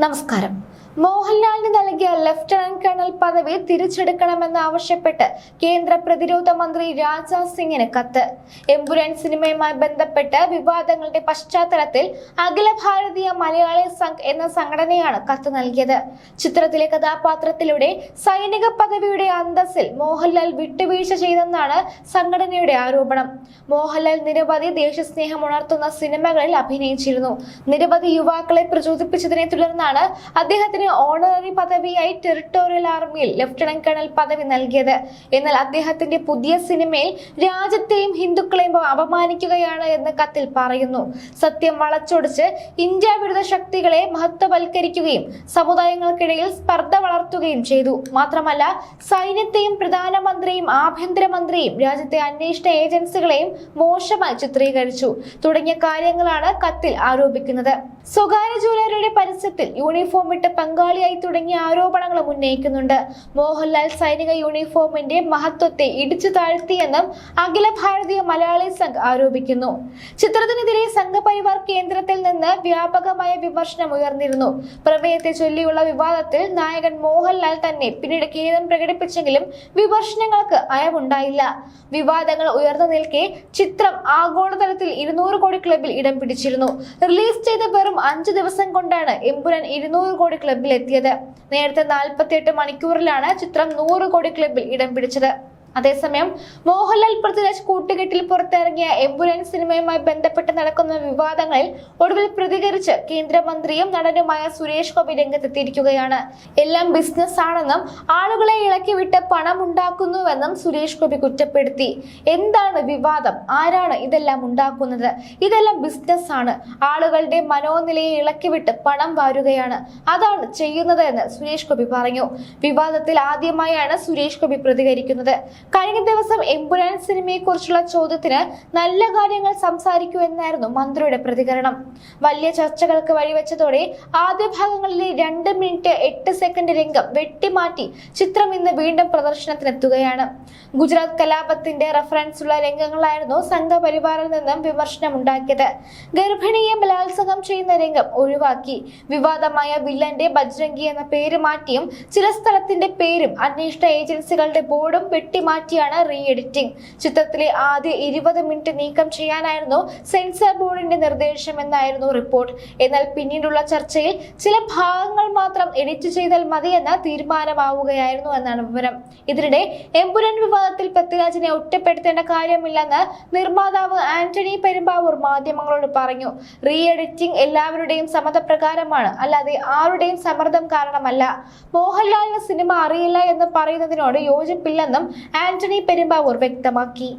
നമസ്കാരം. മോഹൻലാലിന് നൽകിയ ലഫ്റ്റനന്റ് കേണൽ പദവി തിരിച്ചെടുക്കണമെന്ന് ആവശ്യപ്പെട്ട് കേന്ദ്ര പ്രതിരോധ മന്ത്രി രാജ്നാഥ് സിംഗിന് കത്ത്. എമ്പുരാൻ സിനിമയുമായി ബന്ധപ്പെട്ട് വിവാദങ്ങളുടെ പശ്ചാത്തലത്തിൽ അഖില ഭാരതീയ മലയാളി സംഘ് എന്ന സംഘടനയാണ് കത്ത് നൽകിയത്. ചിത്രത്തിലെ കഥാപാത്രത്തിലൂടെ സൈനിക പദവിയുടെ അന്തസ്സിൽ മോഹൻലാൽ വിട്ടുവീഴ്ച ചെയ്തെന്നാണ് സംഘടനയുടെ ആരോപണം. മോഹൻലാൽ നിരവധി ദേശസ്നേഹം ഉണർത്തുന്ന സിനിമകളിൽ അഭിനയിച്ചിരുന്നു. നിരവധി യുവാക്കളെ പ്രചോദിപ്പിച്ചതിനെ തുടർന്നാണ് അദ്ദേഹത്തിന് ഓണററി പദവിയായി ടെറിട്ടോറിയൽ ആർമിയിൽ ലഫ്റ്റനന്റ് കേണൽ പദവി നൽകിയത്. എന്നാൽ അദ്ദേഹത്തിന്റെ പുതിയ സിനിമയിൽ രാജ്യത്തെയും ഹിന്ദുക്കളെയും അപമാനിക്കുകയാണ് എന്ന് കത്തിൽ പറയുന്നു. സത്യം വളച്ചൊടിച്ച് ഇന്ത്യ വിരുദ്ധ ശക്തികളെ മഹത്വവൽക്കരിക്കുകയും സമുദായങ്ങൾക്കിടയിൽ സ്പർദ്ധ വളർത്തുകയും ചെയ്തു. മാത്രമല്ല സൈന്യത്തെയും പ്രധാനമന്ത്രിയും ആഭ്യന്തരമന്ത്രിയും രാജ്യത്തെ അന്വേഷണ ഏജൻസികളെയും മോശമായി ചിത്രീകരിച്ചു. തുടങ്ങിയ കാര്യങ്ങളാണ് കത്തിൽ ആരോപിക്കുന്നത്. സ്വകാര്യ ജൂലറിയുടെ പരസ്യത്തിൽ യൂണിഫോം ഇട്ട് പങ്കാളിയായി തുടങ്ങിയ ആരോപണങ്ങളും ഉന്നയിക്കുന്നുണ്ട്. മോഹൻലാൽ സൈനിക യൂണിഫോമിന്റെ മഹത്വത്തെ ഇടിച്ചു താഴ്ത്തിയെന്നും അഖില ഭാരതീയ മലയാളി സംഘ് ആരോപിക്കുന്നു. ചിത്രത്തിനെതിരെ സംഘപരിവാർ കേന്ദ്രത്തിൽ നിന്ന് വ്യാപകമായ വിമർശനം ഉയർന്നിരുന്നു. പ്രമേയത്തെ ചൊല്ലിയുള്ള വിവാദത്തിൽ നായകൻ മോഹൻലാൽ തന്നെ പിന്നീട് ഖേദം പ്രകടിപ്പിച്ചെങ്കിലും വിമർശനങ്ങൾക്ക് അയവുണ്ടായില്ല. വിവാദങ്ങൾ ഉയർന്നു നിൽക്കെ ചിത്രം ആഗോളതലത്തിൽ ഇരുന്നൂറ് കോടി ക്ലബിൽ ഇടം പിടിച്ചിരുന്നു. റിലീസ് ചെയ്ത വെറും അഞ്ചു ദിവസം കൊണ്ടാണ് എമ്പുരാൻ ഇരുന്നൂറ് കോടി ക്ലബിൽ എത്തിയത് നേരത്തെ നാൽപ്പത്തിയെട്ട് മണിക്കൂറിലാണ് ചിത്രം നൂറ് കോടി ക്ലബിൽ ഇടം പിടിച്ചത്. അതേസമയം മോഹൻലാൽ പൃഥ്വിരാജ് കൂട്ടുകെട്ടിൽ പുറത്തിറങ്ങിയ എമ്പുരാൻ സിനിമയുമായി ബന്ധപ്പെട്ട് നടക്കുന്ന വിവാദങ്ങളിൽ ഒടുവിൽ പ്രതികരിച്ച് കേന്ദ്രമന്ത്രിയും നടനുമായ സുരേഷ് ഗോപി രംഗത്തെത്തിയിരിക്കുകയാണ്. എല്ലാം ബിസിനസ് ആണെന്നും ആളുകളെ ഇളക്കി വിട്ട് പണം ഉണ്ടാക്കുന്നുവെന്നും സുരേഷ് ഗോപി കുറ്റപ്പെടുത്തി. എന്താണ് വിവാദം? ആരാണ് ഇതെല്ലാം ഉണ്ടാക്കുന്നത്? ഇതെല്ലാം ബിസിനസ് ആണ്. ആളുകളുടെ മനോനിലയെ ഇളക്കി വിട്ട് പണം വാരുകയാണ്. അതാണ് ചെയ്യുന്നത് എന്ന് സുരേഷ് ഗോപി പറഞ്ഞു. വിവാദത്തിൽ ആദ്യമായാണ് സുരേഷ് ഗോപി പ്രതികരിക്കുന്നത്. കഴിഞ്ഞ ദിവസം എമ്പുരാൻ സിനിമയെ കുറിച്ചുള്ള ചോദ്യത്തിന് നല്ല കാര്യങ്ങൾ സംസാരിക്കൂ എന്നായിരുന്നു മന്ത്രിയുടെ പ്രതികരണം. വലിയ ചർച്ചകൾക്ക് വഴിവെച്ചതോടെ ആദ്യ ഭാഗങ്ങളിലെ രണ്ട് മിനിറ്റ് എട്ട് സെക്കൻഡ് രംഗം വെട്ടിമാറ്റി ചിത്രം ഇന്ന് വീണ്ടും പ്രദർശനത്തിനെത്തുകയാണ്. ഗുജറാത്ത് കലാപത്തിന്റെ റഫറൻസ് ഉള്ള രംഗങ്ങളായിരുന്നു സംഘപരിവാറിൽ നിന്നും വിമർശനം ഉണ്ടാക്കിയത് ഗർഭിണിയെ ബലാത്സംഗം ചെയ്യുന്ന രംഗം ഒഴിവാക്കി. വിവാദമായ വില്ലന്റെ ബജ്രംഗി എന്ന പേര് മാറ്റിയും ചില സ്ഥലത്തിന്റെ പേരും അന്വേഷണ ഏജൻസികളുടെ ബോർഡും വെട്ടിമാറ്റിയാണ് റീ എഡിറ്റിംഗ് ചിത്രത്തിലെ ആദ്യ ഇരുപത് മിനിറ്റ് നീക്കം ചെയ്യാനായിരുന്നു സെൻസർ ബോർഡിന്റെ നിർദ്ദേശം എന്നായിരുന്നു റിപ്പോർട്ട്. എന്നാൽ പിന്നീടുള്ള ചർച്ചയിൽ ചില ഭാഗങ്ങൾ മാത്രം എഡിറ്റ് ചെയ്താൽ മതിയെന്ന തീരുമാനമാവുകയായിരുന്നു എന്നാണ് വിവരം. ഇതിനിടെ എമ്പുരാൻ വിവാദത്തിൽ പൃഥ്വിരാജിനെ ഒറ്റപ്പെടുത്തേണ്ട കാര്യമില്ലെന്ന് നിർമ്മാതാവ് ആന്റണി പെരുമ്പാവൂർ മാധ്യമങ്ങളോട് പറഞ്ഞു. റീ എഡിറ്റിംഗ് എല്ലാവരുടെയും സമ്മതപ്രകാരമാണ് അല്ലാതെ ആരുടെയും സമ്മർദ്ദം കാരണമല്ല. മോഹൻലാലിന് സിനിമ അറിയില്ല എന്ന് പറയുന്നതിനോട് യോജിപ്പില്ലെന്നും ആന്റണി പെരുമ്പാവൂർ വ്യക്തമാക്കി.